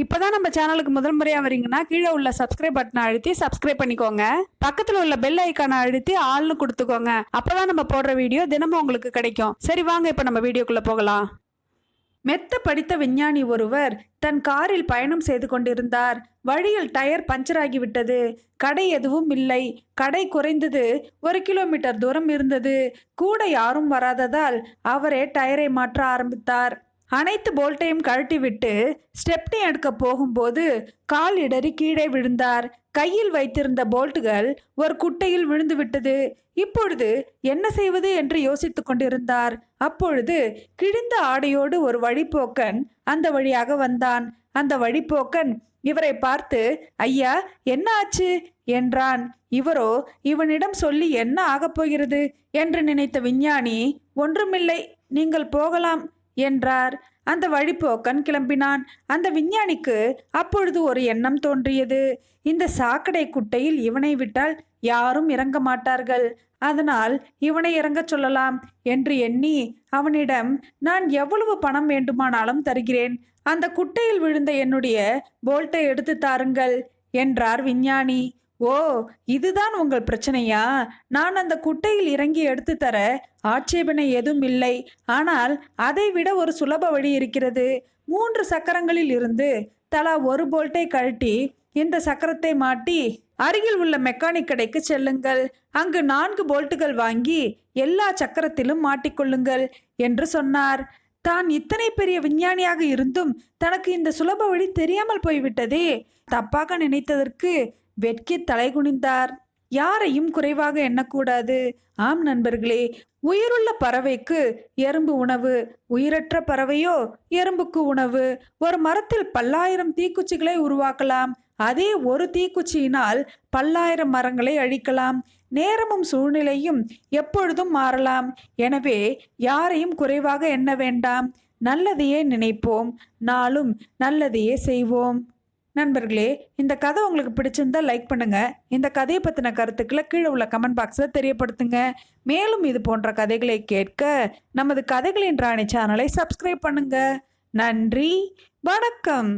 இப்போதான் நம்ம சேனலுக்கு முதல் முறையாக வரீங்கன்னா கீழே உள்ள சப்ஸ்கிரைப் பட்டனை அழுத்தி சப்ஸ்கிரைப் பண்ணிக்கோங்க. பக்கத்தில் உள்ள பெல் ஐக்கானை அழுத்தி ஆள்னு கொடுத்துக்கோங்க. அப்போதான் நம்ம போடுற வீடியோ தினமும் உங்களுக்கு கிடைக்கும். சரி வாங்க இப்போ நம்ம வீடியோக்குள்ளே போகலாம். மெத்த படித்த விஞ்ஞானி ஒருவர் தன் காரில் பயணம் செய்து கொண்டிருந்தார். வழியில் டயர் பஞ்சர் ஆகிவிட்டது. கடை எதுவும் இல்லை. கடை குறைந்தது ஒரு கிலோமீட்டர் தூரம் இருந்தது. கூட யாரும் வராததால் அவரே டயரை மாற்ற ஆரம்பித்தார். அனைத்து போல்ட்டையும் கழட்டிவிட்டு ஸ்டெப்னி எடுக்க போகும்போது கால் இடறி கீழே விழுந்தார். கையில் வைத்திருந்த போல்ட்டுகள் ஒரு குட்டையில் விழுந்து விட்டது இப்பொழுது என்ன செய்வது என்று யோசித்து கொண்டிருந்தார். அப்பொழுது கிழிந்த ஆடையோடு ஒரு வழிப்போக்கன் அந்த வழியாக வந்தான். அந்த வழிப்போக்கன் இவரை பார்த்து ஐயா என்ன ஆச்சு? என்றான். இவரோ இவனிடம் சொல்லி என்ன ஆகப் போகிறது? என்று நினைத்த விஞ்ஞானி ஒன்றுமில்லை நீங்கள் போகலாம். என்றார். அந்த வழிப்போக்கன் கிளம்பினான். அந்த விஞ்ஞானிக்கு அப்பொழுது ஒரு எண்ணம் தோன்றியது. இந்த சாக்கடை குட்டையில் இவனை விட்டால் யாரும் இறங்க மாட்டார்கள். அதனால் இவனை இறங்கச் சொல்லலாம் என்று எண்ணி அவனிடம் நான் எவ்வளவு பணம் வேண்டுமானாலும் தருகிறேன். அந்த குட்டையில் விழுந்த என்னுடைய போல்ட்டை எடுத்து தாருங்கள் என்றார் விஞ்ஞானி. ஓ இதுதான் உங்கள் பிரச்சனையா? நான் அந்த குட்டையில் இறங்கி எடுத்து தர ஆட்சேபனை எதுவும் இல்லை. ஆனால் அதை விட ஒரு சுலப வழி இருக்கிறது. மூன்று சக்கரங்களில் இருந்து தலா ஒரு போல்ட்டை கழட்டி இந்த சக்கரத்தை மாட்டி அருகில் உள்ள மெக்கானிக் கடைக்கு செல்லுங்கள். அங்கு நான்கு போல்ட்டுகள் வாங்கி எல்லா சக்கரத்திலும் மாட்டிக்கொள்ளுங்கள் என்று சொன்னார். தான் இத்தனை பெரிய விஞ்ஞானியாக இருந்தும் தனக்கு இந்த சுலப வழி தெரியாமல் போய்விட்டதே. தப்பாக நினைத்ததற்கு வெட்கி தலைகுனிந்தார். யாரையும் குறைவாக எண்ணக்கூடாது. ஆம் நண்பர்களே உயிருள்ள பறவைக்கு எறும்பு உணவு உயிரற்ற பறவையோ எறும்புக்கு உணவு. ஒரு மரத்தில் பல்லாயிரம் தீக்குச்சிகளை உருவாக்கலாம். அதே ஒரு தீக்குச்சியினால் பல்லாயிரம் மரங்களை அழிக்கலாம். நேரமும் சூழ்நிலையும் எப்பொழுதும் மாறலாம். எனவே யாரையும் குறைவாக எண்ண வேண்டாம். நல்லதையே நினைப்போம். நாளும் நல்லதையே செய்வோம். நண்பர்களே இந்த கதை உங்களுக்கு பிடிச்சிருந்தா லைக் பண்ணுங்க. இந்த கதையை பற்றின கருத்துக்களை கீழே உள்ள கமெண்ட் பாக்ஸில் தெரியப்படுத்துங்க. மேலும் இது போன்ற கதைகளை கேட்க நமது கதைகளின் ராணி சேனலை சப்ஸ்கிரைப் பண்ணுங்க. நன்றி வணக்கம்.